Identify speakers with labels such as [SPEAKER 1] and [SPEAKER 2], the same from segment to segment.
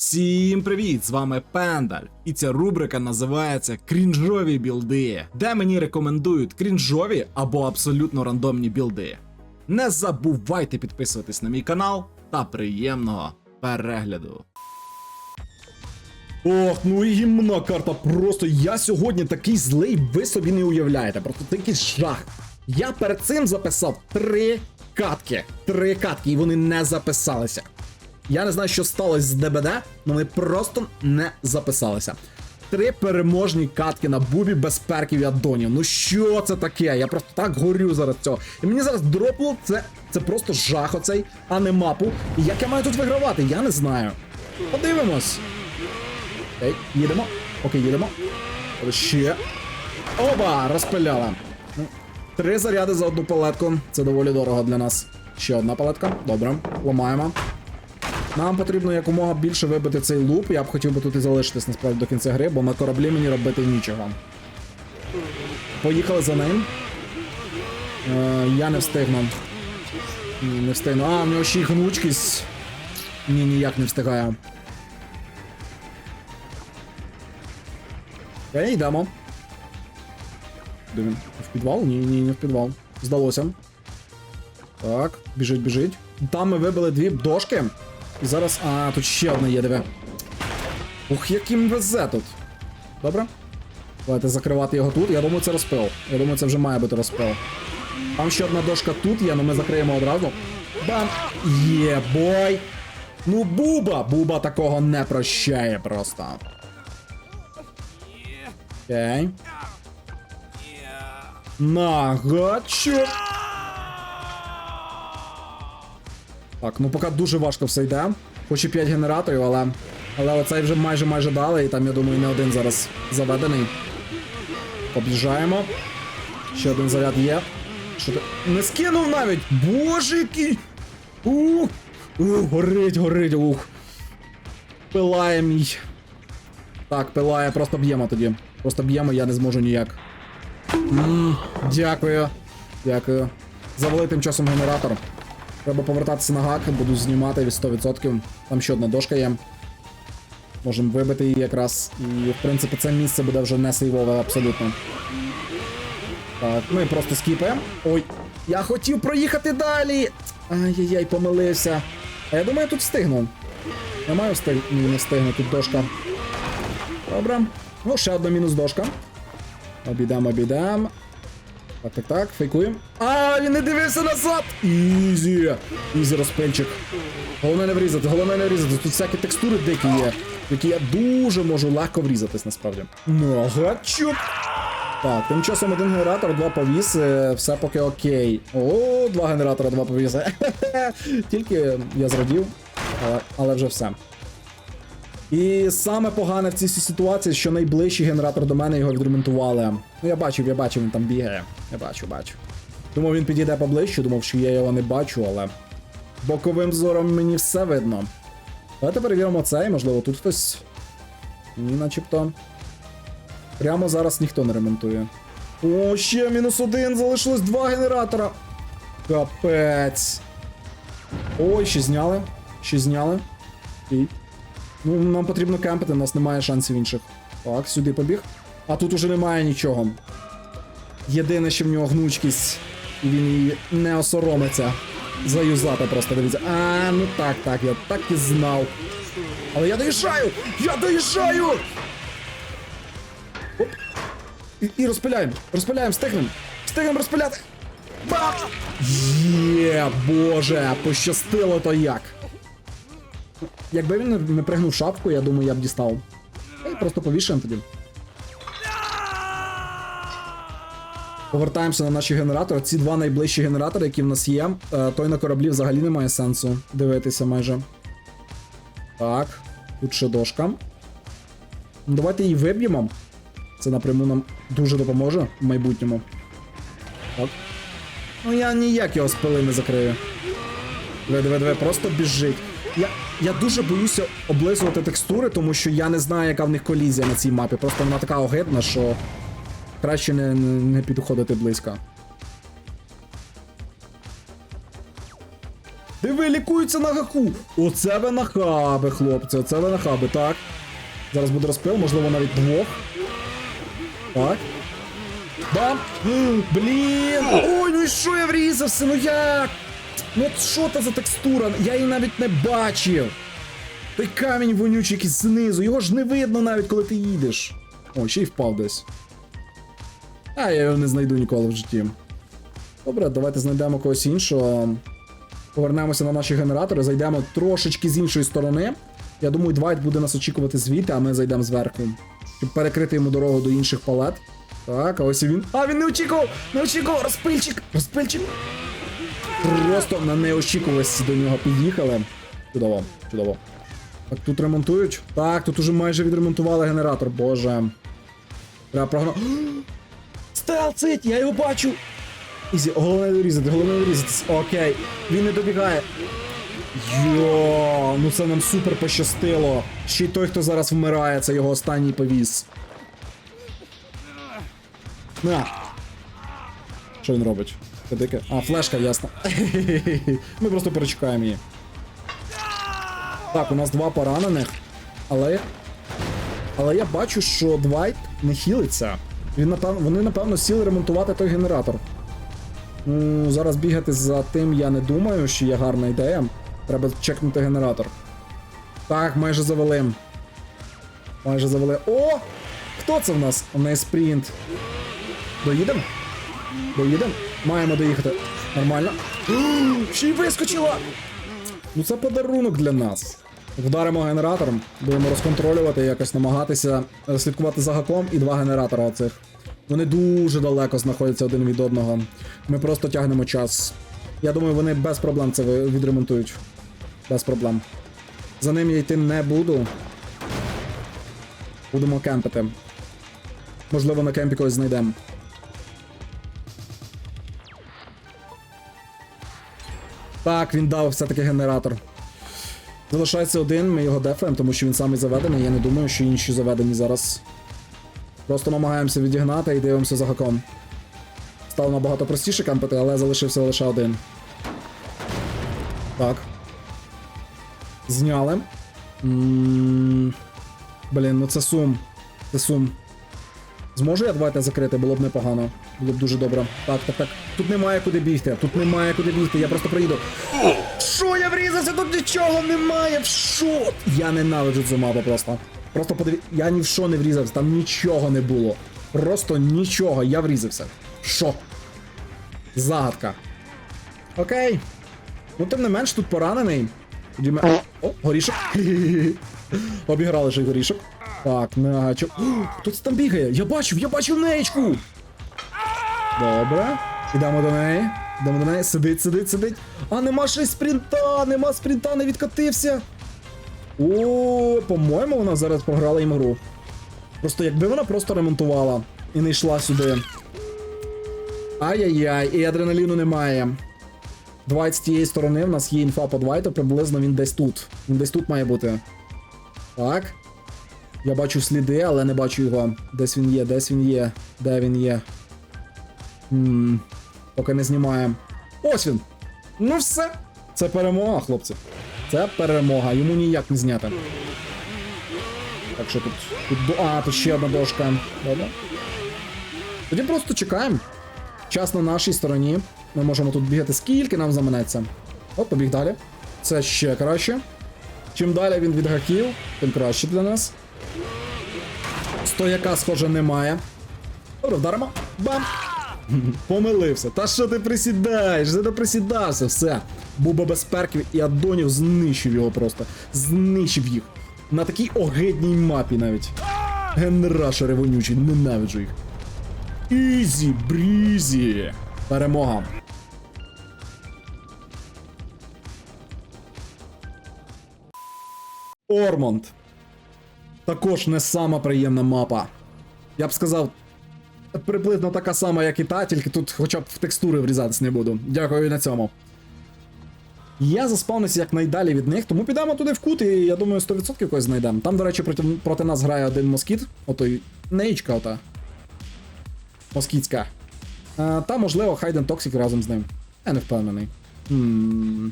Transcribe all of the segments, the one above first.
[SPEAKER 1] Всім привіт! З вами Пендаль, і ця рубрика називається Крінжові білди, де мені рекомендують крінжові або абсолютно рандомні білди. Не забувайте підписуватись на мій канал та приємного перегляду. Ох, ну і гімна карта. Просто я сьогодні такий злий, ви собі не уявляєте. Просто такий жах. Я перед цим записав три катки. Три катки, і вони не записалися. Я не знаю, що сталося з ДБД, але вони просто не записалися. Три переможні катки на бубі без перків і аддонів. Ну що це таке? Я просто так горю зараз цього. І мені зараз дропнуло це, це просто жах оцей, а не мапу. І як я маю тут вигравати? Я не знаю. Подивимось. Окей, їдемо. Окей, їдемо. Ще. Оба! Розпиляла. Ну, Три заряди за одну палетку. Це доволі дорого для нас. Ще одна палетка. Добре, ламаємо. Нам потрібно якомога більше вибити цей луп. Я б хотів би тут і залишитись насправді до кінця гри, бо на кораблі мені робити нічого. Поїхали за ним. Е, я не встигну. Не встигну. А, у нього ще й гнучкість. Ні, ніяк не встигаю. Окей, йдемо. Де він? В підвал? Ні, ні, не в підвал. Здалося. Так, біжить, біжить. Там ми вибили дві дошки. І зараз. А, тут ще одна є, диви. Ух, яким везе тут. Добре. Давайте закривати його тут. Я думаю, це розпил. Я думаю, це вже має бути розпил. Там ще одна дошка тут є, але ми закриємо одразу. Бам! Є, бой! Ну, Буба! Буба такого не прощає просто. Окей. На, гачу. Так, ну поки дуже важко все йде. Хоч і 5 генераторів, але. Але оцей вже майже майже дали, і там, я думаю, не один зараз заведений. Об'їжджаємо. Ще один заряд є. Що ти. Не скинув навіть! Боже який! Ух! Ух, горить, горить, ух. Пилає мій. Так, пилає, просто б'ємо тоді. Просто б'ємо, я не зможу ніяк. Ммм, дякую. Дякую. Завали тим часом генератор. Треба повертатися на гак, буду знімати від 100%. Там ще одна дошка є. Можемо вибити її якраз. І, в принципі, це місце буде вже не сейвове абсолютно. Так, ми просто скіпаємо. Ой, я хотів проїхати далі! Ай-яй-яй, помилився. А я думаю, я тут встигну. Я маю встиг... Ні, не встигну, тут дошка. Добре. Ну, ще одна мінус дошка. Обійдемо, обійдемо. Так, так, так, фейкуємо. А, він не дивився назад! Ізі! Ізі розпильчик. Головне не врізати, головне не врізати. Тут всякі текстури дикі є, які я дуже можу легко врізатись насправді. Ну! Так, тим часом один генератор, два повіси, все поки окей. О, два генератора, два повіси. Тільки я зрадів, але, але вже все. І саме погане в цій ситуації, що найближчий генератор до мене його відремонтували. Ну я бачив, я бачив, він там бігає. Я бачу, бачу. Думав, він підійде поближче, думав, що я його не бачу, але боковим зором мені все видно. Давайте перевіримо цей, можливо, тут хтось. Ні, начебто. Прямо зараз ніхто не ремонтує. О, ще мінус один, залишилось два генератора. Капець. Ой, ще зняли. Ще зняли. І. Ну, нам потрібно кемпити, у нас немає шансів інших. Так, сюди побіг. А тут уже немає нічого. Єдине, що в нього гнучкість, і він її не осоромиться. Заюзати просто дивіться. А, ну так, так, я так і знав. Але я доїжджаю! Я доїжджаю! Оп. І, і розпиляємо, розпиляємо, встигнемо. Встигнемо розпиляти. Бам! Є, боже, пощастило то як. Якби він не- пригнув шапку, я думаю, я б дістав. І просто повішаємо тоді. Повертаємося на наші генератори. Ці два найближчі генератори, які в нас є. Е, Той на кораблі взагалі немає сенсу дивитися майже. Так, тут ще дошка. Ну, Давайте її виб'ємо. Це напряму нам дуже допоможе в майбутньому. Так. Ну я ніяк його спили не закрию. Диви, диви, просто біжить. Я, я дуже боюся облизувати текстури, тому що я не знаю, яка в них колізія на цій мапі. Просто вона така огидна, що краще не, не, не підходити близько. Диви, лікуються на гаку. Оце ви нахаби, хлопці, оце ви нахаби, так. Зараз буде розпил, можливо, навіть двох. Так. Бам! Блін! Ой, ну і що я врізався? Ну як? Ну от що це за текстура? Я її навіть не бачив. Той камінь вонючий якийсь знизу, його ж не видно навіть, коли ти їдеш. О, ще й впав десь. А, я його не знайду ніколи в житті. Добре, давайте знайдемо когось іншого. Повернемося на наші генератори, зайдемо трошечки з іншої сторони. Я думаю, Двайт буде нас очікувати звідти, а ми зайдемо зверху. Щоб перекрити йому дорогу до інших палет. Так, а ось і він. А, він не очікував! Не очікував! Розпильчик! Розпильчик! Просто на неочікуваності до нього під'їхали. Чудово, чудово. Так, тут ремонтують. Так, тут уже майже відремонтували генератор, боже. Треба прогнав. Стелцить, я його бачу! Ізі, головне не врізати, головне не. Окей, він не добігає. Йо, ну це нам супер пощастило. Ще й той, хто зараз вмирає, це його останній повіс. На. Що він робить? Це. А, флешка, ясно. Ми просто перечекаємо її. Так, у нас два поранених. Але. Але я бачу, що Двайт не хілиться. Він, напевно, вони, напевно, сіли ремонтувати той генератор. Ну, зараз бігати за тим я не думаю, що є гарна ідея. Треба чекнути генератор. Так, майже завели. Майже завели. О! Хто це в нас? У неї спринт. Доїдемо? Доїдемо? Маємо доїхати. Нормально. Ще й вискочила! Ну це подарунок для нас. Вдаримо генератором, будемо розконтролювати, якось намагатися слідкувати за гаком і два генератора оцих. Вони дуже далеко знаходяться один від одного. Ми просто тягнемо час. Я думаю, вони без проблем це відремонтують. Без проблем. За ним я йти не буду. Будемо кемпити. Можливо, на кемпі когось знайдемо. Так, він дав все-таки генератор. Залишається один, ми його дефаємо, тому що він самий заведений. Я не думаю, що інші заведені зараз. Просто намагаємося відігнати і дивимося за хаком. Стало набагато простіше кемпити, але залишився лише один. Так. Зняли. Блін, ну це сум. Це сум. Зможу я давайте закрити, було б непогано. Було б дуже добре. Так, так, так. Тут немає куди бігти. Тут немає куди бігти, я просто приїду. Що я врізався? Тут нічого немає. В що? Я ненавиджу цю мапу просто. Просто подиві... Я ні в що не врізався, там нічого не було. Просто нічого, я врізався. Що? Загадка. Окей. Ну, тим не менш, тут поранений. Тоді ми... О, горішок. Обіграли ще й горішок. Так, начо. О, Хто це там бігає? Я бачив, я бачив неєчку! Добре. Ідемо до неї. Ідемо до неї. Сидить, сидить, сидить. А нема ще спринта, нема спринта, не відкатився. О, по-моєму, вона зараз програла їм гру. Просто якби вона просто ремонтувала і не йшла сюди. Ай-яй-яй, і адреналіну немає. Двайт з тієї сторони, в нас є інфа по Двайту, приблизно він десь тут. Він десь тут має бути. Так. Я бачу сліди, але не бачу його. Десь він є, десь він є, де він є. Поки не знімаємо. Ось він! Ну все! Це перемога, хлопці. Це перемога, йому ніяк не зняти. Так що тут. тут а, тут ще одна дошка. Добре. Тоді просто чекаємо. Час на нашій стороні. Ми можемо тут бігати скільки нам заманеться. От, побіг далі. Це ще краще. Чим далі він від гаків, тим краще для нас. Стояка, схоже, немає. Добре, вдаримо. Бам! Помилився. Та що ти присідаєш? Ти присідався, все. Буба без перків і аддонів знищив його просто. Знищив їх. На такій огидній мапі навіть. Генерашери вонючі, ненавиджу їх. Ізі, брізі. Перемога. Ормонд. Також не сама приємна мапа. Я б сказав, приблизно така сама, як і та, тільки тут хоча б в текстури врізатись не буду. Дякую на цьому. Я заспавнився якнайдалі від них, тому підемо туди в кут, і я думаю, 100% когось знайдемо. Там, до речі, проти, проти нас грає один москіт, отой неїчка ота. Москітська. А, та, можливо, Хайден Токсик разом з ним. Я не впевнений. Хм.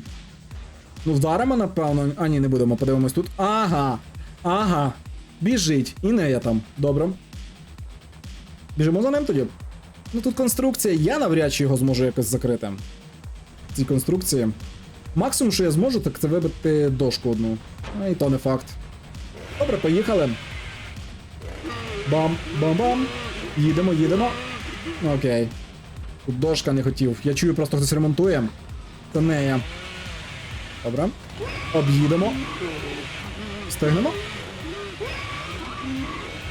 [SPEAKER 1] Ну, вдаримо, напевно. А, ні, не будемо, подивимось тут. Ага. Ага. Біжить. І не я там. Добре. Біжимо за ним тоді. Ну тут конструкція, я навряд чи його зможу якось закрити. Ці конструкції. Максимум, що я зможу, так це вибити дошку одну. А і то не факт. Добре, поїхали. Бам, бам-бам. Їдемо, їдемо. Окей. Тут дошка не хотів. Я чую, просто хтось ремонтує. Це не я. Добре. Об'їдемо. Встигнемо.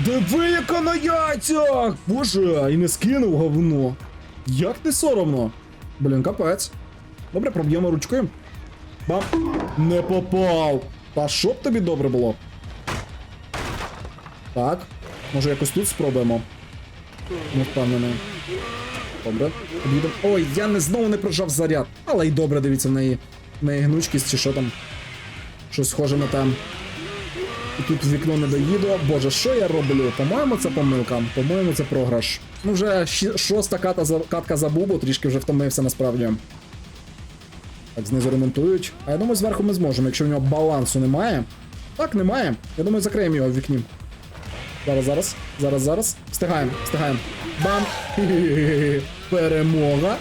[SPEAKER 1] Диви, яка! Боже, і не скинув говно. Як не соромно? Блін, капець. Добре, проб'ємо ручкою. Бам! Не попав! Та що б тобі добре було? Так. Може якось тут спробуємо. Не впевнений. Добре. Об'їдемо. Ой, я не знову не прожав заряд. Але й добре, дивіться в неї. В неї гнучкість чи що там. Щось схоже на там. Тут вікно не доїду. Боже, що я роблю? По-моєму, це помилка. По-моєму, це програш. Ну, вже шоста ката за катка за бубу, трішки вже втомився насправді. Так, знизу ремонтують. А я думаю, зверху ми зможемо, якщо в нього балансу немає. Так, немає. Я думаю, закриємо його в вікні. Зараз, зараз, зараз, зараз. Встигаємо, встигаємо. Бам! Перемога.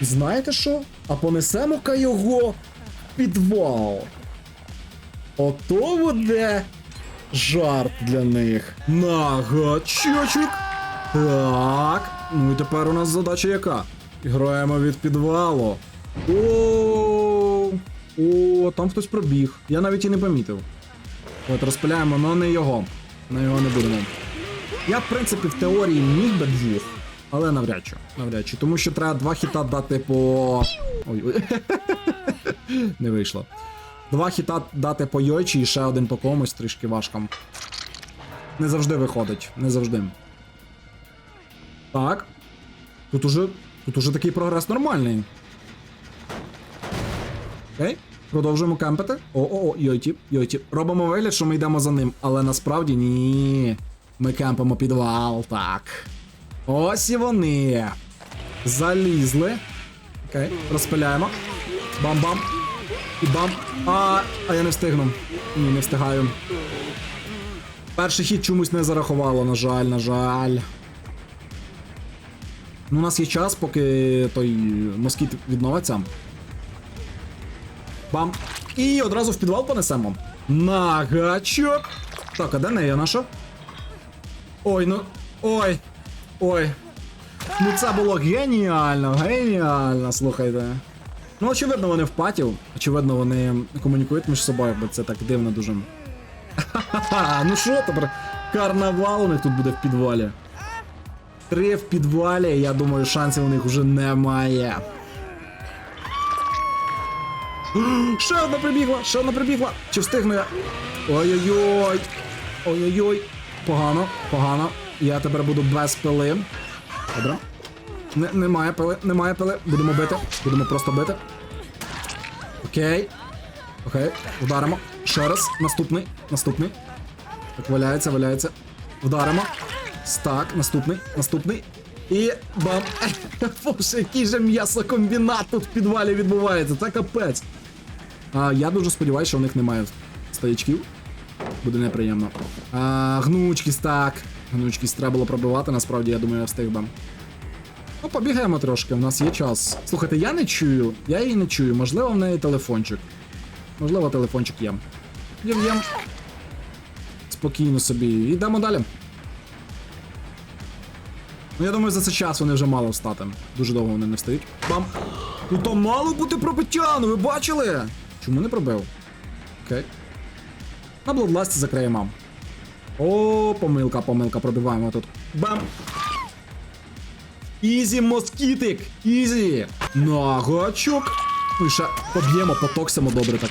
[SPEAKER 1] Знаєте що? А понесемо-ка його підвал. Ото буде жарт для них. На гачочок. Так. Ну і тепер у нас задача яка? Граємо від підвалу. О, О, там хтось пробіг. Я навіть і не помітив. От розпиляємо, але не його. На його не будемо. Я, в принципі, в теорії міг би двох, але навряд чи. Навряд чи. Тому що треба два хіта дати по. Ой, ой. не вийшло. Два хіта дати по Йойчі і ще один по комусь трішки важко. Не завжди виходить, не завжди. Так. Тут уже. Тут уже такий прогрес нормальний. Окей. Продовжуємо кемпити. О-о-о, Йойті, Йойті. Робимо вигляд, що ми йдемо за ним, але насправді ні. Ми кемпимо підвал, так. Ось і вони. Залізли. Окей, розпиляємо. Бам-бам. І бам. А, а я не встигну. Ні, не встигаю. Перший хід чомусь не зарахувало, на жаль, на жаль. Ну, у нас є час, поки той москіт відновиться. Бам. І одразу в підвал понесемо. На гачок. Так, а де нея наша? Ой, ну. Ой. Ой. Ну це було геніально, геніально, слухайте. Ну, очевидно, вони в патів. Очевидно, вони комунікують між собою, бо це так дивно дуже. Ха-ха-ха, ну що тепер? Карнавал у них тут буде в підвалі. Три в підвалі, я думаю, шансів у них вже немає. Ще одна прибігла, ще одна прибігла. Чи встигну я? Ой-ой-ой. Ой-ой-ой. Погано, погано. Я тепер буду без пили. Добре. Не, немає пили, немає пили. Будемо бити. Будемо просто бити. Окей. Окей. Вдаримо. Ще раз. Наступний. Наступний. Так, валяється, валяється. Вдаримо. Так, наступний, наступний. І бам. Боже, який же м'ясокомбінат тут в підвалі відбувається. Це капець. А, я дуже сподіваюся, що у них немає стоячків. Буде неприємно. А, гнучкість, так. Гнучкість треба було пробивати, насправді, я думаю, я встиг би. Ну, побігаємо трошки, в нас є час. Слухайте, я не чую, я її не чую. Можливо, в неї телефончик. Можливо, телефончик є. Єм єм. Спокійно собі. Йдемо далі. Ну, я думаю, за цей час вони вже мало встати. Дуже довго вони не встають. Бам! Ну то мало бути пробиття, ну ви бачили? Чому не пробив? Окей. На бладласті закриємо. О, помилка, помилка, пробиваємо тут. Бам! Ізі, москітик! Ізі! На гачок! Ну ще поб'ємо, потоксимо добре так.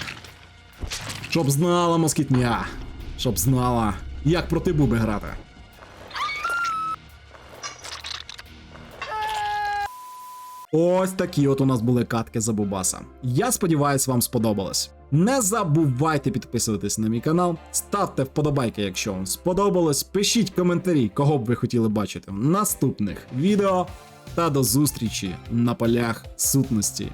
[SPEAKER 1] Щоб знала москітня. Щоб знала, як проти буби грати. Ось такі от у нас були катки за Бубаса. Я сподіваюсь, вам сподобалось. Не забувайте підписуватись на мій канал, ставте вподобайки, якщо вам сподобалось. Пишіть коментарі, кого б ви хотіли бачити в наступних відео. Та до зустрічі на полях сутності.